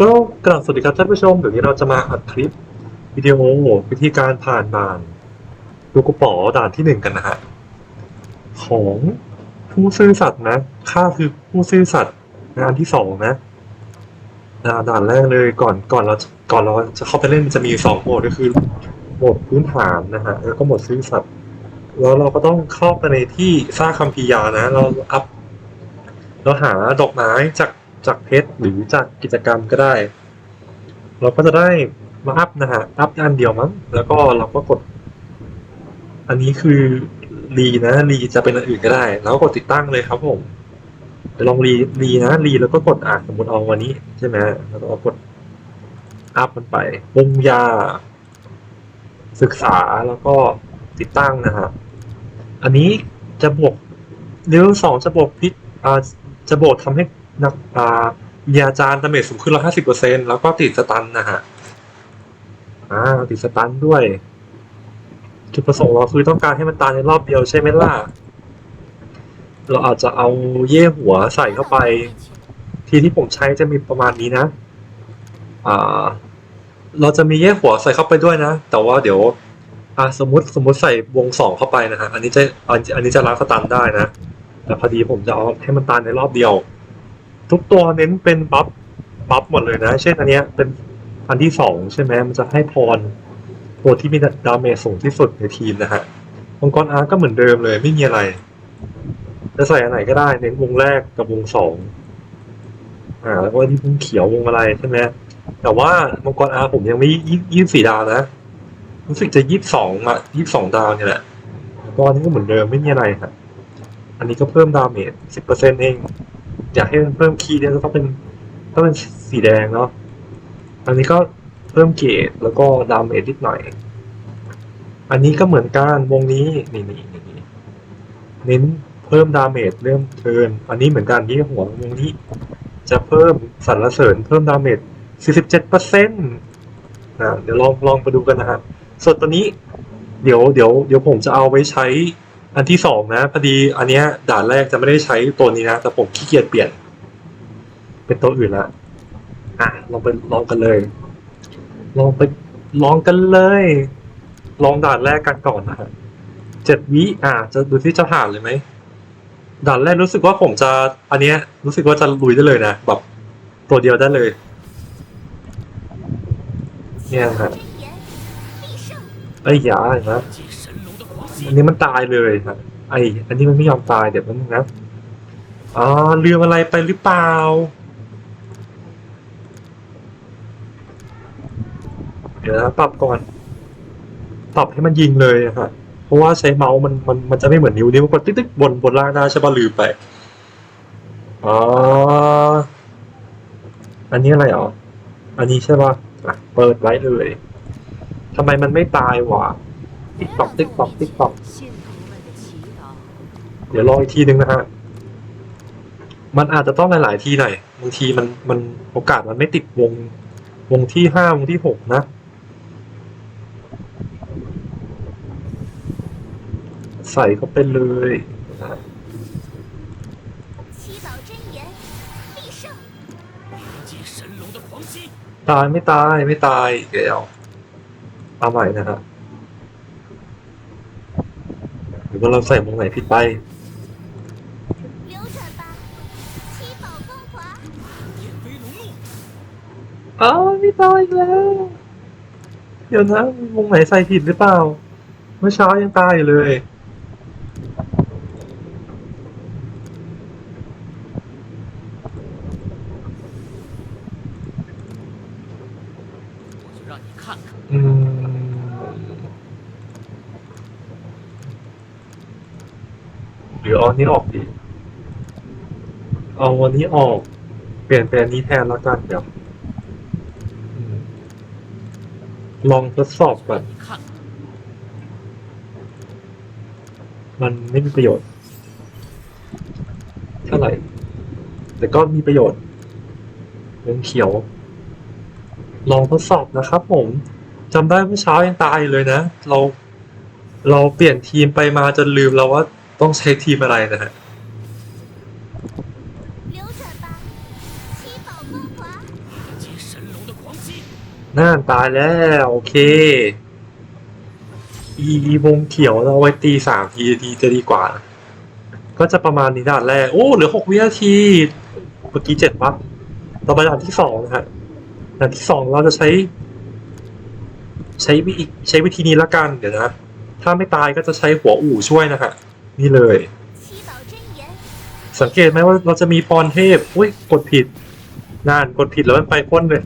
ก็กราบสวัสดีครับท่านผู้ชมเดี๋ยวนี้เราจะมาอัดคลิปวิดีโอวิธีการผ่านด่านลูกกระป๋อด่านที่หนึ่งกันนะฮะของผู้ซื่อสัตย์นะค่าคือผู้ซื่อสัตย์งานที่สองนะอ่าด่านแรกเลยก่อนก่อนเราก่อนเราจะเข้าไปเล่นจะมีสองโหมดก็คือโหมดพื้นฐานนะฮะแล้วก็โหมดซื่อสัตย์แล้วเราก็ต้องเข้าไปในที่สร้างคัมภีร์ยานะ เราอัพเราหาดอกไม้จาก จากเพชรหรือจากกิจกรรมก็ได้ เราก็จะได้มาอัพนะฮะอัพอันเดียวมั้งแล้วก็เราก็กด อันนี้คือรีนะรีจะเป็นอันอื่นก็ได้ แล้วก็กดติดตั้งเลยครับผมลองรีรีนะรีแล้วก็กดอะสมมติเอาวันนี้ใช่ไหมแล้วก็กดอัพมันไปวงยา ศึกษาแล้วก็ติดตั้งนะฮะอันนี้จะบวกเลเวลสองจะบวกพิษอ่าจะบวกทำให้ นักอ่าวิญญาจารย์ดาเมจสูงขึ้นร้อยห้าสิบเปอร์เซ็นแล้วก็ติดสตันนะฮะอ่าติดสตันด้วย จุดประสงค์เราคือต้องการให้มันตายในรอบเดียวใช่ไหมล่ะ เราอาจจะเอาเย่หัวใส่เข้าไป ทีที่ผมใช้จะมีประมาณนี้นะอ่าเราจะมีเย่หัวใส่เข้าไปด้วยนะ แต่ว่าเดี๋ยวอ่าสมมติสมมติใส่วงสองเข้าไปนะฮะ อันนี้จะอันอันนี้จะล้างสตันได้นะ แต่พอดีผมจะเอาให้มันตายในรอบเดียว ทุกตัวเน้นเป็นบัฟบัฟหมดเลยนะ เช่นอันเนี้ยเป็นอันที่สองใช่ไหมมันจะให้พรตัวที่มีดาเมจสูงที่สุดในทีมนะฮะมังกรอาร์ก็เหมือนเดิมเลยไม่มีอะไร จะใส่อันไหนก็ได้ เน้นวงแรกกับวงสองอ่าแล้วก็ที่วงเขียววงอะไรใช่ไหมแต่ว่ามังกรอาร์ผมยังไม่ยี่ยี่สี่ดาวนะรู้สึกจะยี่สิบสองอะยี่สิบสองดาวเนี่ยแหละแล้วก็อันนี้ก็เหมือนเดิมไม่มีอะไรครับอันนี้ก็เพิ่มดาเมจสิบเปอร์เซ็นต์เอง อยากให้มันเพิ่มคีย์เนี่ยก็ต้องเป็นต้องเป็นสีแดงเนาะอันนี้ก็เพิ่มเกรดแล้วก็ดามเมจนิดหน่อย อันนี้ก็เหมือนกันวงนี้นี่นี่นี่เน้นเพิ่มดาเมจเริ่มเทิร์นอันนี้เหมือนกันที่หัววงนี้ จะเพิ่มสรรเสริญเพิ่มดาเมจ47เปอร์เซ็นต์นะเดี๋ยวลองลองไปดูกันนะฮะส่วนตัวนี้เดี๋ยวเดี๋ยวเดี๋ยวผมจะเอาไว้ใช้ อันที่สองนะพอดีอันเนี้ยด่านแรกจะไม่ได้ใช้ตัวนี้นะ แต่ผมขี้เกียจเปลี่ยน เป็นตัวอื่นละอะลองไปลองกันเลย ลองไปลองกันเลย ลองด่านแรกกันก่อนนะเจ็ดวิอะจะดูที่จะผ่านเลยไหมด่านแรกรู้สึกว่าผมจะ อันเนี้ย รู้สึกว่าจะลุยได้เลยนะแบบตัวเดียวได้เลย เนี่ยครับไอ้ยาเห็นไหม อัน，นี้มันตายเลยครับ ไออันนี้มันไม่ยอมตายเดี๋ยวมันงนะอ๋อลืมอะไรไปหรือเปล่าเดี๋ยวนะปรับก่อน ปรับให้มันยิงเลยอะครับเพราะว่าใช้เมาส์มันมันมันจะไม่เหมือนนิ้วนิ้วมันกดติ๊กติ๊กบนบนล่างได้ใช่ป่ะลืมไปอ๋ออันนี้อะไรอ๋ออันนี้ใช่ป่ะเปิดไว้เลยทำไมมันไม่ตายวะ ติ๊กตอกติ๊กตอกติ๊กตอกเดี๋ยวรออีกทีนึงนะฮะ มันอาจจะต้องหลาย ๆ ทีหน่อยบางทีมันมันโอกาสมันไม่ติดวงวงที่ห้าวงที่หกนะ ใส่เขาไปเลยตายไม่ตายไม่ตายเดี๋ยเอาใหม่นะฮะ รือว่าเราใส่มงไหนผิดไปอ้าวพี่ตายแล้ว เดี๋ยวนะวงไหนใส่ผิดหรือเปล่า เมื่อเช้ายังตายอยู่เลยอืม รือเอานี้ออกดี เอาวันนี้ออก เปลี่ยนเป็นนี้แทนแล้วกันเดี๋ยวลองทดสอบก่อน มันไม่มีประโยชน์ เท่าไหร่ แต่ก็มีประโยชน์เรื่องเขียว ลองทดสอบนะครับผมจำได้เมื่อเช้ายังตายเลยนะ เรา เราเปลี่ยนทีมไปมาจนลืมเราว่า ต้องใช้ทีมอะไรนะฮะน่าตายแล้ว โอเค อีวงเขียวเราไว้ตีสามทีทีจะดีกว่า ก็จะประมาณนี้ด่านแรก โอ้ เหลือหกวินาที เมื่อกี้เจ็ดปั๊บต่อไปด่านที่สองนะฮะด่านที่สองเราจะใช้ ใช้วิใช้วิธีนี้ละกันเดี๋ยวนะ ถ้าไม่ตายก็จะใช้หัวอู่ช่วยนะฮะ นี่เลย สังเกตไหมว่าเราจะมีพรเทพ อุ้ยกดผิดนานกดผิดแล้วมันไปพ่นเลย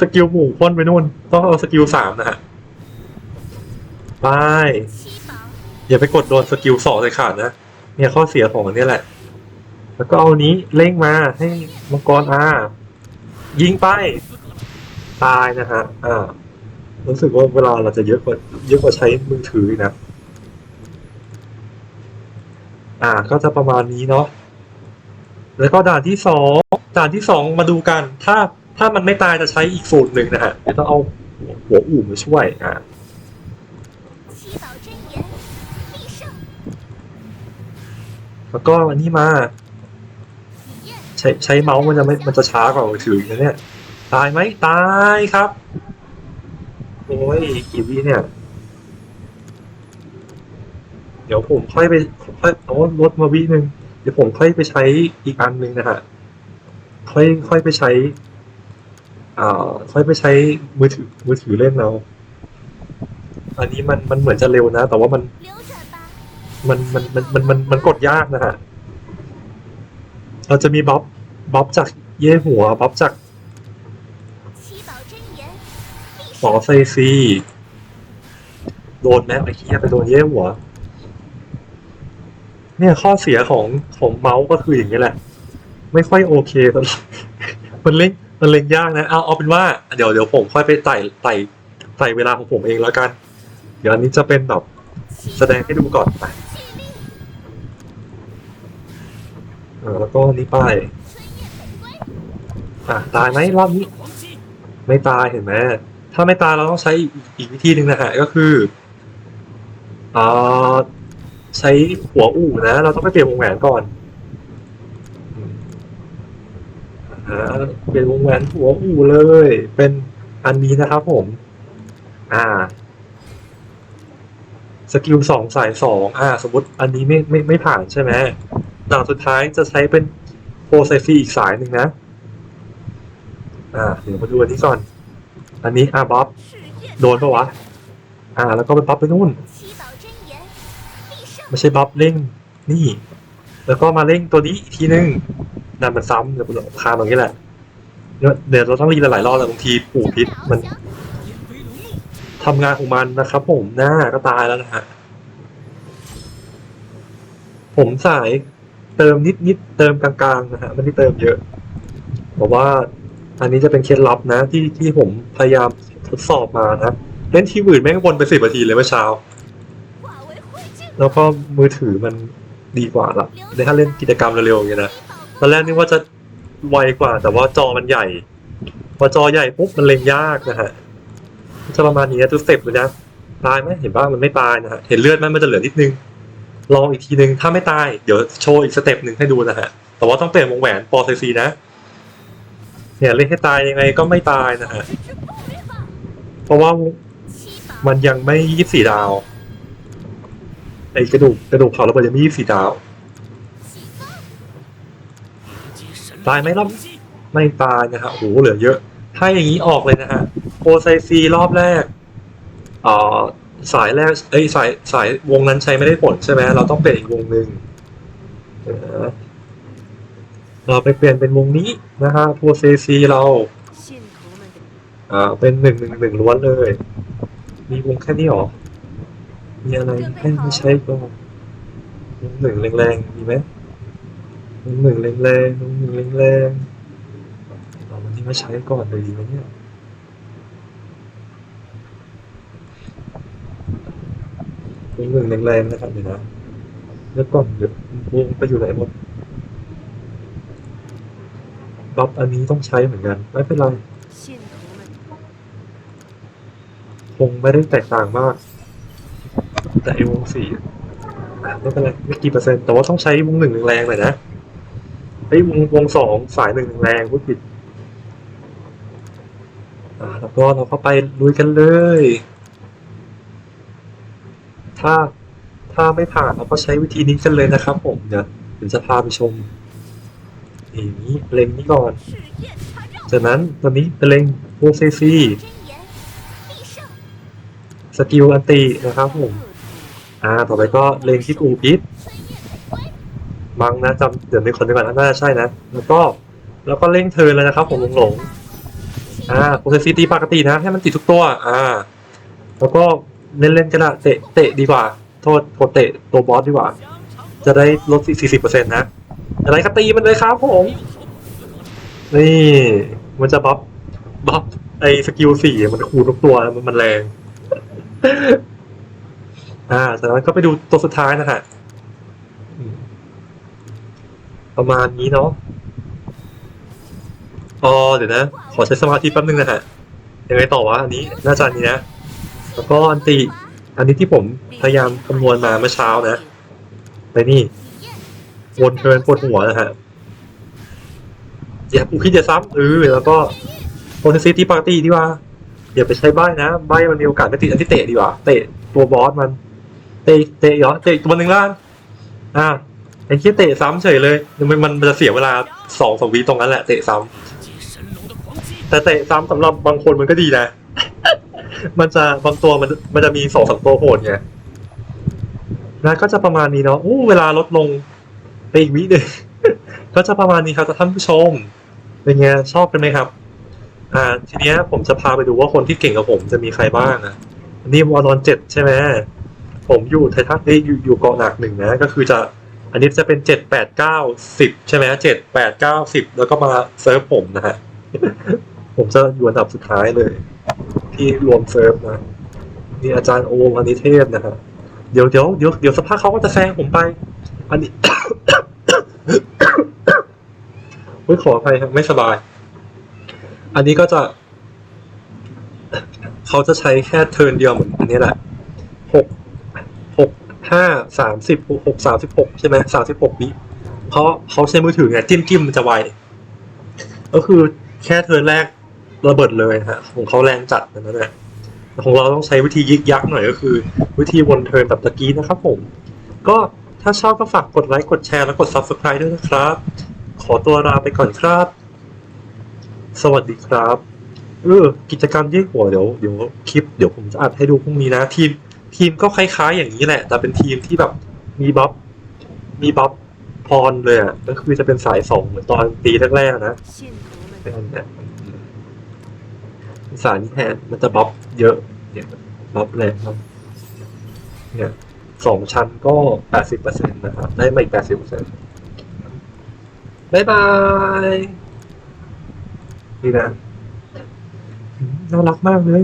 สกิลหมู่พ่นไปนู่น ต้องเอาสกิลสามนะฮะไปอย่าไปกดโดนสกิลสองเลยขาดนะ เนี่ยข้อเสียของนี่แหละ แล้วก็เอานี้เล่งมาให้มังกรอายิงไป ตายนะฮะอ่ารู้สึกว่าเวลาเราจะเยอะกว่าเยอะกว่าใช้มือถือนะ อ่าก็จะประมาณนี้เนาะแล้วก็ด่านที่สองด่านที่สองมาดูกัน ถ้าถ้ามันไม่ตายจะใช้อีกสูตรหนึ่งนะฮะต้องเอาหัวอู่มาช่วยอ่าแล้วก็อันนี้มาใช้ใช้เมาส์มันจะไม่มันจะช้ากว่ามือถือนะเนี่ย ตายไหมตายครับ โอ้ยกี่วิเนี่ย เดี๋ยวผมค่อยไปค่อยโอ้ลดมาวิหนึ่งเดี๋ยวผมค่อยไปใช้อีกอันหนึ่งนะฮะค่อยค่อยไปใช้อ่าค่อยไปใช้มือถือมือถือเล่นเราอันนี้มันมันเหมือนจะเร็วนะ แต่ว่ามันมันมันมันมันมันมันกดยากนะฮะเราจะมีบ๊อบบ๊อบจากเย่หัวบ๊อบจากหมอไซซีโดนแล้วไอ้เหี้ยไปโดนเย่หัว เนี่ยข้อเสียของของเมาส์ก็คืออย่างนี้แหละ ไม่ค่อยโอเคตลอดมันเล็นมันเล็นยากนะเอาเอาเป็นว่าเดี๋ยวเดี๋ยวผมค่อยไปไต่ไต่ไต่เวลาของผมเองแล้วกัน เดี๋ยวอันนี้จะเป็นแบบแสดงให้ดูก่อนไปแล้วก็นี่ป้ายอะตายไหมรอบนี้ ไม่ตายเห็นไหมถ้าไม่ตายเราต้องใช้อีกวิธีหนึ่งนะฮะก็คืออ่า ใช้หัวอู่นะ เราต้องไปเปลี่ยนวงแหวนก่อนหาเปลี่ยนวงแหวนหัวอู่เลย เป็นอันนี้นะครับผม อ่า สกิลสองสายสองอ่า สมมติอันนี้ไม่ไม่ไม่ผ่านใช่ไหมดาบสุดท้ายจะใช้เป็นโพไซฟีอีกสายหนึ่งนะ อ่า เดี๋ยวมาดูอันนี้ก่อน อันนี้อ่าบ๊อบโดนปะวะ อ่า แล้วก็ไปป๊อบไปนู่น ไม่ใช่บัฟเร่งนี่ แล้วก็มาเร่งตัวนี้อีกทีนึงนั่นมันซ้ำเดี๋ยวเราคามันนี้แหละเดี๋ยวเราต้องรีหลายรอบแล้วบางทีปู่พิษมันทำงานของมันนะครับ ผมหน้าก็ตายแล้วนะฮะผมสายเติมนิดนิดเติมกลางๆนะฮะไม่ได้เติมเยอะบอกว่าอันนี้จะเป็นเคล็ดลับนะ ที่ที่ผมพยายามทดสอบมานะเล่นที่อื่นแม่งวนไปสิบนาทีเลยเมื่อเช้า แล้วก็มือถือมันดีกว่าละในถ้าเล่นกิจกรรมเร็วๆอย่างเงี้ยนะตอนแรกนึกว่าจะไวกว่า แต่ว่าจอมันใหญ่ พอจอใหญ่ปุ๊บมันเล็งยากนะฮะจะประมาณนี้ทุกสเต็ปเลยนะตายไหมเห็นบ้างมันไม่ตายนะฮะเห็นเลือดไหมมันจะเหลือนิดนึงลองอีกทีนึงถ้าไม่ตายเดี๋ยวโชว์อีกสเต็ปหนึ่งให้ดูนะฮะแต่ว่าต้องเปลี่ยนวงแหวนปอซีซีนะเนี่ยเล่นให้ตายยังไงก็ไม่ตายนะฮะเพราะว่ามันยังไม่ยี่สิบสี่ดาว ไอกระดูกกระดูกเขาระเบิดยังมียี่สิบดาวตายไหมรอบไม่ตายนะฮะโอ้โหเหลือเยอะ ถ้าอย่างนี้ออกเลยนะฮะโอไซซีรอบแรกอ่อสายแรกไอสายสายวงนั้นใช้ไม่ได้ผลใช่ไหมเราต้องเปลี่ยนอีกวงหนึ่งเราไปเปลี่ยนเป็นวงนี้นะฮะโปรเซซีเราอ่าเป็นหนึ่งหนึ่งหนึ่งล้วนเลย มีวงแค่นี้หรอ มีอะไรให้ไม่ใช้บ้างน้ำหนึ่งแรงๆมีไหมน้ำหนึ่งแรงๆน้ำหนึ่งแรงๆเอามันที่มาใช้ก่อนดีไหมเนี่ยน้ำหนึ่งแรงๆนะครับเดี๋ยวนะแล้วก่อนเดี๋ยววงไปอยู่ไหนหมดบ๊อบอันนี้ต้องใช้เหมือนกัน ไม่เป็นไรคงไม่ได้แตกต่างมาก แต่ไอวงสี่ไม่เป็นไรไม่กี่เปอร์เซ็นต์แต่ว่าต้องใช้วงหนึ่งแรงหน่อยนะไอวงวงสองสายหนึ่งแรงพูดผิดอ่าแล้วก็เราก็ไปลุยกันเลย ถ้าถ้าไม่ผ่านเราก็ใช้วิธีนี้กันเลยนะครับ ผมเดี๋ยวผมจะพาไปชมอย่นี้เล็งนี้ก่อน จากนั้นตอนนี้เล็งวงเซซีสกิลอันตีนะครับผม อ่า ต่อไปก็เลงที่ปูพิษมังนะจำเดี๋ยวมีคนดีกว่าน่าจะใช่นะ แล้วก็แล้วก็เล่งเธอเลยนะครับผมหลงหลงอ่าโปรเซสซีตีปกตินะ ให้มันติดทุกตัว อ่า แล้วก็เล่นเล่นกันละเตะเตะดีกว่า โทษโทษเตะตัวบอสดีกว่า จะได้ลดสี่สิบเปอร์เซ็นต์นะอะไรก็ตีมันเลยครับผม นี่ มันจะบัฟบัฟไอ้สกิลสี่มันคูณทุกตัวมันแรง อ่าจากนั้นก็ไปดูตัวสุดท้ายนะฮะประมาณนี้เนาะอ๋อเดี๋ยวนะ ขอใช้สมาธิแป๊บนึงนะฮะยังไงต่อวะอันนี้น่าจะอันนี้นะแล้วก็อันติอันนี้ที่ผมพยายามคำนวณมาเมื่อเช้านะไปนี่วนเทิร์นปวดหัวนะฮะอย่าปูคิดอย่าซ้ำเออแล้วก็โพเทนซีตีปกติดีกว่าอย่าไปใช้ใบนะใบมันมีโอกาสไม่ติดอันที่เตะดีกว่า เตะตัวบอสมัน เตะเตะเหรอเตะอีกตัวหนึ่งล้างอ่าไอ้เคียเตะซ้ำเฉยเลยมันมันจะเสียเวลาสองสองวิตรงนั้นแหละเตะซ้ำแต่เตะซ้ำสำหรับบางคนมันก็ดีนะ มันจะบางตัวมันมันจะมีสองสามตัวโหดไงนะก็จะประมาณนี้เนาะอู้เวลาลดลงไปอีกวิเลยก็จะประมาณนี้ครับท่านผู้ชมเป็นไงชอบกันไหมครับ อ่า ทีเนี้ยผมจะพาไปดูว่าคนที่เก่งกับผมจะมีใครบ้างนะนี่วอลอนเจ็ดใช่ไหม ผมอยู่ไททันเอ้ยอยู่อยู่เกาะหนักหนึ่งนะ ก็คือจะอันนี้จะเป็นเจ็ดแปดเก้าสิบใช่ไหมเจ็ดแปดเก้าสิบแล้วก็มาเซิร์ฟผมนะฮะผมจะอยู่อันดับสุดท้ายเลย ที่รวมเซิร์ฟนะนี่อาจารย์โอมอนนี้เทพนะฮะเดี๋ยวเดี๋ยวเดี๋ยวเดี๋ยวสักพักเขาก็จะแซงผมไป อันนี้เฮ้ยขออภัยครับไม่สบาย อันนี้ก็จะ เขาจะใช้แค่เทิร์นเดียวเหมือนอันนี้แหละ ห้าสามสิบหกสามสิบหกใช่ไหมสามสิบหกวิเพราะเขาใช้มือถือไงจิ้มจิ้มมันจะไว ก็คือแค่เทิร์นแรกระเบิดเลยฮะของเขาแรงจัดนั่นแหละของเราต้องใช้วิธียิกยักหน่อยก็คือ วิธีวนเทิร์นแบบตะกี้นะครับผม ก็ถ้าชอบก็ฝากกดไลค์กดแชร์และกด subscribe ด้วยนะครับ ขอตัวลาไปก่อนครับ สวัสดีครับเออกิจกรรมยืดหัวเดี๋ยวเดี๋ยวคลิปเดี๋ยวผมจะอัดให้ดูพรุ่งนี้นะทีม ทีมก็คล้ายๆ อย่างนี้แหละ แต่เป็นทีมที่แบบมีบัฟมีบัฟพรเลยอะก็คือจะเป็นสายสองเหมือนตอนตีแรกๆนะเป็นแบบสารแทนมันจะบัฟเยอะเนี่ยบัฟแรงครับเนี่ยสองชั้นก็แปดสิบเปอร์เซ็นต์นะครับ ได้มาอีกแปดสิบเปอร์เซ็นต์บายบายนี่นะน่ารักมากเลย